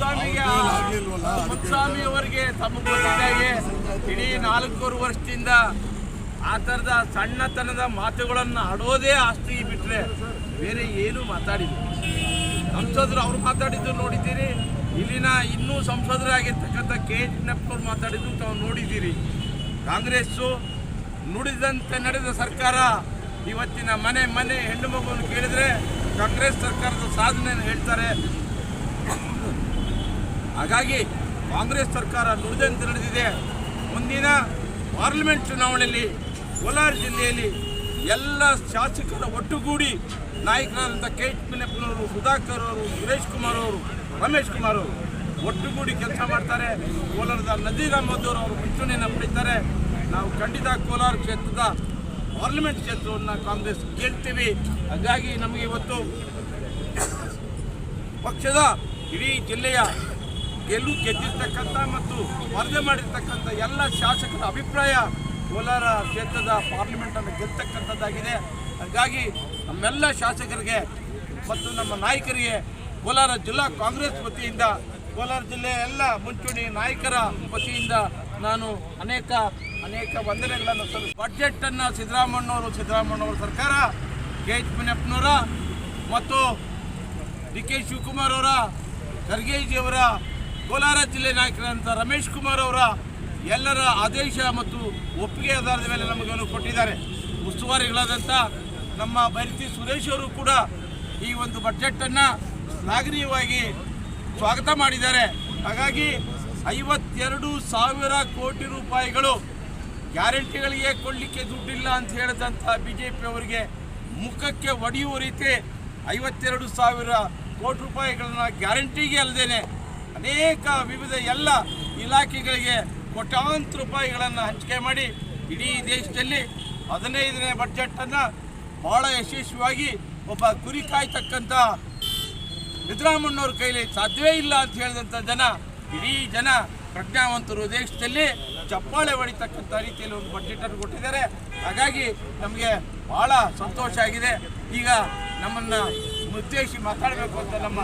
ಮುನ್ಸ್ವಾಮಿಗೆ ಮುತ್ಸ್ವಾಮಿ ಅವರಿಗೆ ತಮಗೆ ಗೊತ್ತಿದ್ದಾಗೆ ಇಡೀ ನಾಲ್ಕೂರು ವರ್ಷದಿಂದ ಆ ಥರದ ಸಣ್ಣತನದ ಮಾತುಗಳನ್ನು ಆಡೋದೇ ಆಸ್ತಿ ಬಿಟ್ಟರೆ ಬೇರೆ ಏನು ಮಾತಾಡಿದ್ರು ಸಂಸದರು ಅವ್ರು ಮಾತಾಡಿದ್ದು ನೋಡಿದ್ದೀರಿ. ಇಲ್ಲಿನ ಇನ್ನೂ ಸಂಸದರಾಗಿರ್ತಕ್ಕಂಥ ಕೆ. ಎಚ್ ನಪ್ಪವ್ರು ಮಾತಾಡಿದ್ದು ತಾವು ನೋಡಿದ್ದೀರಿ. ಕಾಂಗ್ರೆಸ್ಸು ನುಡಿದಂತೆ ನಡೆದ ಸರ್ಕಾರ ಇವತ್ತಿನ ಮನೆ ಮನೆ ಹೆಣ್ಣು ಮಗುವನ್ನು ಕೇಳಿದರೆ ಕಾಂಗ್ರೆಸ್ ಸರ್ಕಾರದ ಸಾಧನೆಯನ್ನು ಹೇಳ್ತಾರೆ. ಹಾಗಾಗಿ ಕಾಂಗ್ರೆಸ್ ಸರ್ಕಾರ ನುಡಿದಂತೆ ನಡೆದಿದೆ. ಮುಂದಿನ ಪಾರ್ಲಿಮೆಂಟ್ ಚುನಾವಣೆಯಲ್ಲಿ ಕೋಲಾರ ಜಿಲ್ಲೆಯಲ್ಲಿ ಎಲ್ಲ ಶಾಸಕರ ಒಟ್ಟುಗೂಡಿ ನಾಯಕರಾದಂಥ ಕೆ ಎಚ್ ಪಿನಪ್ಪನವರು, ಸುಧಾಕರ್ ಅವರು, ಸುರೇಶ್ ಕುಮಾರ್ ಅವರು, ರಮೇಶ್ ಕುಮಾರ್ ಅವರು ಒಟ್ಟುಗೂಡಿ ಕೆಲಸ ಮಾಡ್ತಾರೆ. ಕೋಲಾರದ ನಜೀರ್ ಅವರು ಅವರು ಮುಂಚೂಣಿಯನ್ನು ಪಡಿತಾರೆ. ನಾವು ಖಂಡಿತ ಕೋಲಾರ ಕ್ಷೇತ್ರದ ಪಾರ್ಲಿಮೆಂಟ್ ಕ್ಷೇತ್ರವನ್ನು ಕಾಂಗ್ರೆಸ್ ಗೆಲ್ತೀವಿ. ಹಾಗಾಗಿ ನಮಗೆ ಇವತ್ತು ಪಕ್ಷದ ಇಡೀ ಜಿಲ್ಲೆಯ ಗೆಲ್ಲು ಗೆದ್ದಿರ್ತಕ್ಕಂಥ ಮತ್ತು ವರದಿ ಮಾಡಿರ್ತಕ್ಕಂಥ ಎಲ್ಲ ಶಾಸಕರ ಅಭಿಪ್ರಾಯ ಕೋಲಾರ ಕ್ಷೇತ್ರದ ಪಾರ್ಲಿಮೆಂಟನ್ನು ಗೆಲ್ತಕ್ಕಂಥದ್ದಾಗಿದೆ. ಹಾಗಾಗಿ ನಮ್ಮೆಲ್ಲ ಶಾಸಕರಿಗೆ ಮತ್ತು ನಮ್ಮ ನಾಯಕರಿಗೆ ಕೋಲಾರ ಜಿಲ್ಲಾ ಕಾಂಗ್ರೆಸ್ ವತಿಯಿಂದ, ಕೋಲಾರ ಜಿಲ್ಲೆಯ ಎಲ್ಲ ಮುಂಚೂಣಿ ನಾಯಕರ ವತಿಯಿಂದ ನಾನು ಅನೇಕ ಅನೇಕ ವಂದನೆಗಳನ್ನು ಸಲ್ಲಿಸ ಬಡ್ಜೆಟನ್ನು ಸಿದ್ದರಾಮಣ್ಣವರು ಸಿದ್ದರಾಮಣ್ಣವರ ಸರ್ಕಾರ, ಕೆ ಎಚ್ ಮುನಿಯಪ್ಪನವರ ಮತ್ತು ಡಿ ಕೆ ಶಿವಕುಮಾರ್ ಅವರ ಖರ್ಗೆಜಿಯವರ ಕೋಲಾರ ಜಿಲ್ಲೆ ನಾಯಕರಾದಂಥ ರಮೇಶ್ ಕುಮಾರ್ ಅವರ ಎಲ್ಲರ ಆದೇಶ ಮತ್ತು ಒಪ್ಪಿಗೆ ಆಧಾರದ ಮೇಲೆ ನಮಗನ್ನು ಕೊಟ್ಟಿದ್ದಾರೆ. ಉಸ್ತುವಾರಿಗಳಾದಂಥ ನಮ್ಮ ಬೈರತಿ ಸುರೇಶ್ ಅವರು ಕೂಡ ಈ ಒಂದು ಬಜೆಟನ್ನು ಶ್ಲಾಘನೀಯವಾಗಿ ಸ್ವಾಗತ ಮಾಡಿದ್ದಾರೆ. ಹಾಗಾಗಿ ಐವತ್ತೆರಡು ಸಾವಿರ ಕೋಟಿ ರೂಪಾಯಿಗಳು ಗ್ಯಾರಂಟಿಗಳಿಗೆ ಕೊಡಲಿಕ್ಕೆ ದುಡ್ಡಿಲ್ಲ ಅಂತ ಹೇಳಿದಂಥ ಬಿ ಜೆ ಅವರಿಗೆ ಮುಖಕ್ಕೆ ಒಡೆಯುವ ರೀತಿ ಐವತ್ತೆರಡು ಸಾವಿರ ಕೋಟಿ ರೂಪಾಯಿಗಳನ್ನ ಗ್ಯಾರಂಟಿಗೆ ಅಲ್ಲದೇನೆ ಅನೇಕ ವಿವಿಧ ಎಲ್ಲ ಇಲಾಖೆಗಳಿಗೆ ಕೋಟ್ಯಾಂತರ ರೂಪಾಯಿಗಳನ್ನು ಹಂಚಿಕೆ ಮಾಡಿ ಇಡೀ ದೇಶದಲ್ಲಿ ಹದಿನೈದನೇ ಬಡ್ಜೆಟನ್ನು ಭಾಳ ಯಶಸ್ವಿಯಾಗಿ ಒಬ್ಬ ಕುರಿ ಕಾಯ್ತಕ್ಕಂಥ ಸಿದ್ದರಾಮಣ್ಣವ್ರ ಕೈಲಿ ಸಾಧ್ಯವೇ ಇಲ್ಲ ಅಂತ ಹೇಳಿದಂಥ ಜನ, ಇಡೀ ಜನ ಪ್ರಜ್ಞಾವಂತರು ದೇಶದಲ್ಲಿ ಚಪ್ಪಾಳೆ ಹೊಡಿತಕ್ಕಂಥ ರೀತಿಯಲ್ಲಿ ಒಂದು ಬಜೆಟನ್ನು ಕೊಟ್ಟಿದ್ದಾರೆ. ಹಾಗಾಗಿ ನಮಗೆ ಬಹಳ ಸಂತೋಷ ಆಗಿದೆ. ಈಗ ನಮ್ಮನ್ನು ಉದ್ದೇಶಿ ಮಾತಾಡಬೇಕು ಅಂತ ನಮ್ಮ